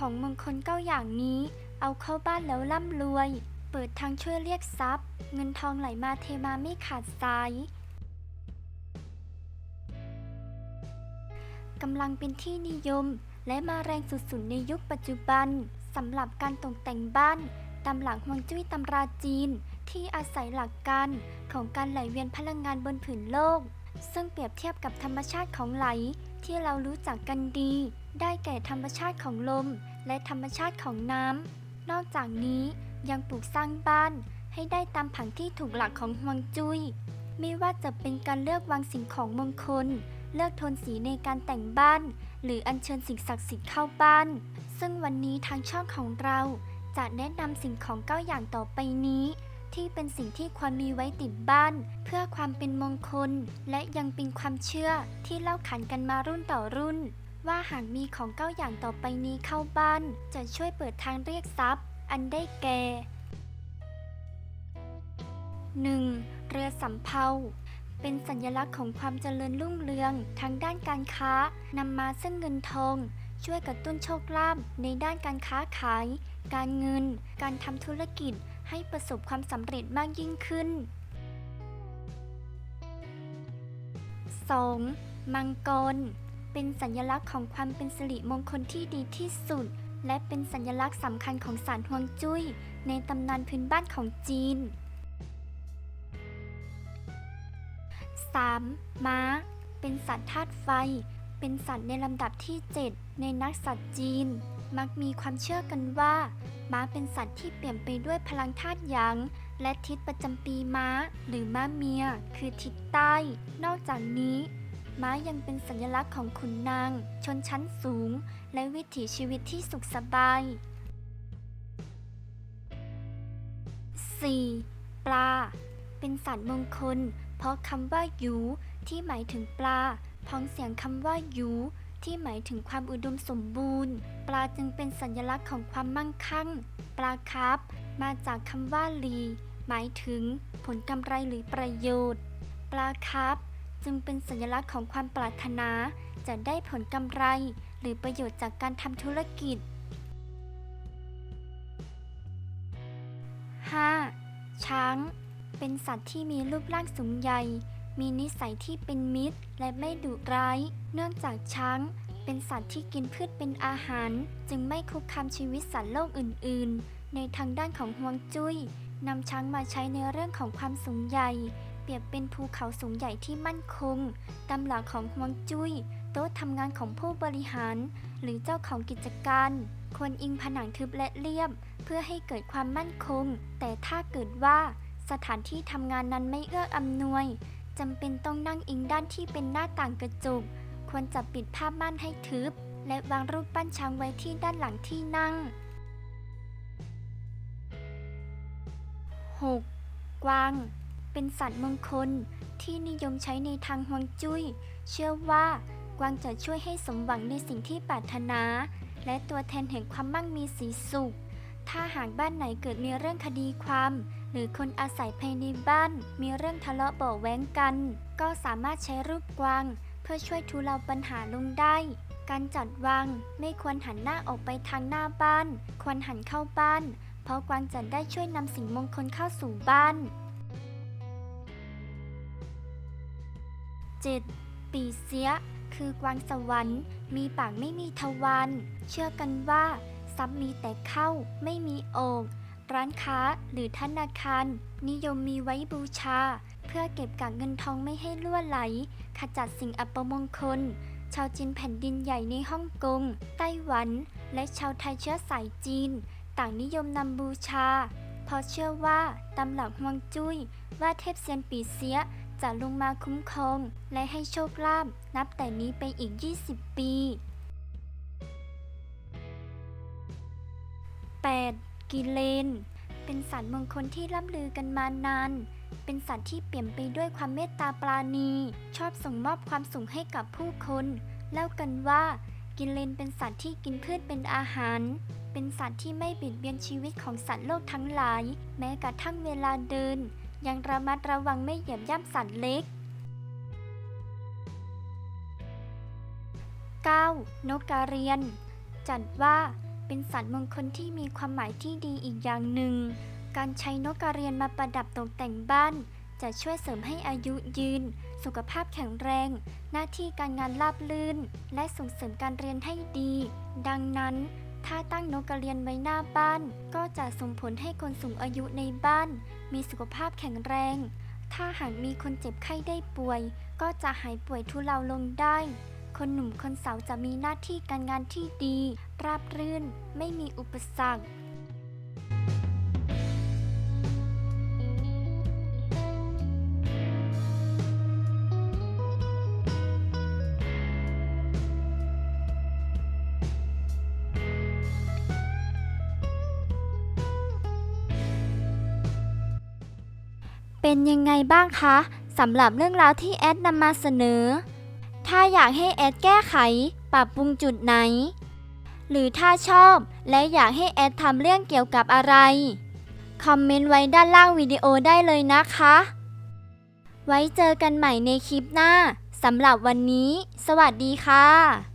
ของมงคลเก้าอย่างนี้ เอาเข้าบ้านแล้วร่ำรวย เปิดทางช่วยเรียกทรัพย์ เงินทองไหลมาเทมาไม่ขาดสายกำลังเป็นที่นิยม และมาแรงสุดๆในยุคปัจจุบันสำหรับการตกแต่งบ้านตามหลักฮวงจุ้ยตำราจีน ที่อาศัยหลักการของการไหลเวียนพลังงานบนผืนโลก ซึ่งเปรียบเทียบกับธรรมชาติของไหลที่เรารู้จักกันดี ได้แก่ธรรมชาติของลม และธรรมชาติของน้ำ นอกจากนี้ยังปลูกสร้างบ้านให้ได้ตามผังที่ถูกหลักของฮวงจุ้ย ไม่ว่าจะเป็นการเลือกวางสิ่งของมงคล เลือกโทนสีในการแต่งบ้าน หรืออัญเชิญสิ่งศักดิ์สิทธิ์เข้าบ้าน ซึ่งวันนี้ทางช่องของเราจะแนะนำสิ่งของเก้าอย่างต่อไปนี้ ที่เป็นสิ่งที่ควรมีไว้ติดบ้าน เพื่อความเป็นมงคล และยังเป็นความเชื่อที่เล่าขานกันมารุ่นต่อรุ่น ว่าหากมีของเก้าอย่างต่อไปนี้เข้าบ้าน จะช่วยเปิดทางเรียกทรัพย์ อันได้แก่ 1. เรือสำเภา เป็นสัญลักษณ์ของความเจริญรุ่งเรืองทางด้านการค้านำมาซึ่งเงินทอง ช่วยกระตุ้นโชคลาภในด้านการค้าขาย การเงิน การทำธุรกิจให้ประสบความสำเร็จมากยิ่งขึ้น 2. มังกร เป็นสัญลักษณ์ของความเป็นสิริมงคลที่ดีที่สุด และเป็นสัญลักษณ์สำคัญของสารฮวงจุ้ย ในตำนานพื้นบ้านของจีน 3. ม้า เป็นสัตว์ธาตุไฟ เป็นสัตว์ในลำดับที่ 7 ในนักสัตว์จีน มักมีความเชื่อกันว่า ม้าเป็นสัตว์ที่เปลี่ยนไปด้วยพลังธาตุหยาง และทิศประจำปีม้า หรือม้าเมีย คือทิศใต้ นอกจากนี้ ม้ายังเป็นสัญลักษณ์ของขุนนาง ชนชั้นสูง และวิถีชีวิตที่สุขสบาย 4. ปลา เป็นสัตว์มงคล เพราะคำว่าหยูที่หมายถึงปลา พ้องเสียงคำว่าหยูที่หมายถึงความอุดมสมบูรณ์ ปลาจึงเป็นสัญลักษณ์ของความมั่งคั่ง ปลาคร์ฟมาจากคำว่าลี หมายถึงผลกำไรหรือประโยชน์ ปลาคร์ฟ จึงเป็นสัญลักษณ์ของความปรารถนา จะได้ผลกำไร หรือประโยชน์จากการทำธุรกิจ 5. ช้าง เป็นสัตว์ที่มีรูปร่างสูงใหญ่ มีนิสัยที่เป็นมิตร และไม่ดุร้าย เนื่องจากช้าง เป็นสัตว์ที่กินพืชเป็นอาหาร จึงไม่คุกคามชีวิตสัตว์โลกอื่น ๆ ในทางด้านของฮวงจุ้ยนำช้างมาใช้ในเรื่องของความสูงใหญ่ รียบเป็นภูเขาสูงใหญ่ที่มั่นคง ตามหลักของฮวงจุ้ยโต๊ะทำงานของผู้บริหาร หรือเจ้าของกิจการ ควรอิงผนังทึบและเรียบ เพื่อให้เกิดความมั่นคง แต่ถ้าเกิดว่าสถานที่ทำงานนั้นไม่เอื้ออำนวยจำเป็นต้องนั่งอิงด้านที่เป็นหน้าต่างกระจก ควรจะปิดผ้าม่านให้ทึบ และวางรูปปั้นช้างไว้ที่ด้านหลังที่นั่ง 6. กวาง เป็นสัตว์มงคลที่นิยมใช้ในทางฮวงจุ้ย เชื่อว่ากวางจะช่วยให้สมหวังในสิ่งที่ปรารถนา และตัวแทนแห่งความมั่งมีสีสุข ถ้าหากบ้านไหนเกิดมีเรื่องคดีความ หรือคนอาศัยภายในบ้าน มีเรื่องทะเลาะเบาะแว้งกัน ก็สามารถใช้รูปกวาง เพื่อช่วยทุเลาปัญหาลงได้ การจัดวางไม่ควรหันหน้าออกไปทางหน้าบ้าน ควรหันเข้าบ้าน เพราะกวางจะได้ช่วยนำสิ่งมงคลเข้าสู่บ้าน 7. ปีเสีย คือกวางสวรรค์ มีปากไม่มีทวารเชื่อกันว่า ทรัพย์มีแต่เข้าไม่มีออกร้านค้าหรือธนาคาร นิยมมีไว้บูชา เพื่อเก็บกักเงินทองไม่ให้ล่วไหล ขจัดสิ่งอัปมงคล ชาวจีนแผ่นดินใหญ่ในฮ่องกงไต้หวัน และชาวไทยเชื้อสายจีน ต่างนิยมนำบูชา เพราะเชื่อว่าตำหลักฮวงจุ้ยว่าเทพเซียนปีเสีย จะลงมาคุ้มครอง และให้โชคลาภนับแต่นี้ไปอีก 20 ปี 8. กิเลน เป็นสัตว์มงคลที่ล่ำลือกันมานาน เป็นสัตว์ที่เปี่ยมไปด้วยความเมตตาปราณี ชอบส่งมอบความสุขให้กับผู้คน เล่ากันว่า กิเลนเป็นสัตว์ที่กินพืชเป็นอาหาร เป็นสัตว์ที่ไม่เบียดเบียนชีวิตของสัตว์โลกทั้งหลาย แม้กระทั่งเวลาเดิน ยังระมัดระวังไม่เหยียบย่ำสัตว์เล็ก 9. นกกระเรียน จัดว่าเป็นสัตว์มงคลที่มีความหมายที่ดีอีกอย่างหนึ่ง การใช้นกกระเรียนมาประดับตกแต่งบ้าน จะช่วยเสริมให้อายุยืน สุขภาพแข็งแรง หน้าที่การงานราบรื่น และส่งเสริมการเรียนให้ดี ดังนั้น ถ้าตั้งนกกระเรียนไว้หน้าบ้าน ก็จะส่งผลให้คนสูงอายุในบ้าน มีสุขภาพแข็งแรง ถ้าหากมีคนเจ็บไข้ได้ป่วย ก็จะหายป่วยทุเลาลงได้ คนหนุ่มคนสาวจะมีหน้าที่การงานที่ดี ราบรื่น ไม่มีอุปสรรค เป็นยังไงบ้างคะสำหรับเรื่องราวที่แอดนำมาเสนอ ถ้าอยากให้แอดแก้ไข ปรับปรุงจุดไหน หรือถ้าชอบและอยากให้แอดทำเรื่องเกี่ยวกับอะไร คอมเมนต์ไว้ด้านล่างวิดีโอได้เลยนะคะ ไว้เจอกันใหม่ในคลิปหน้าสำหรับวันนี้ สวัสดีค่ะ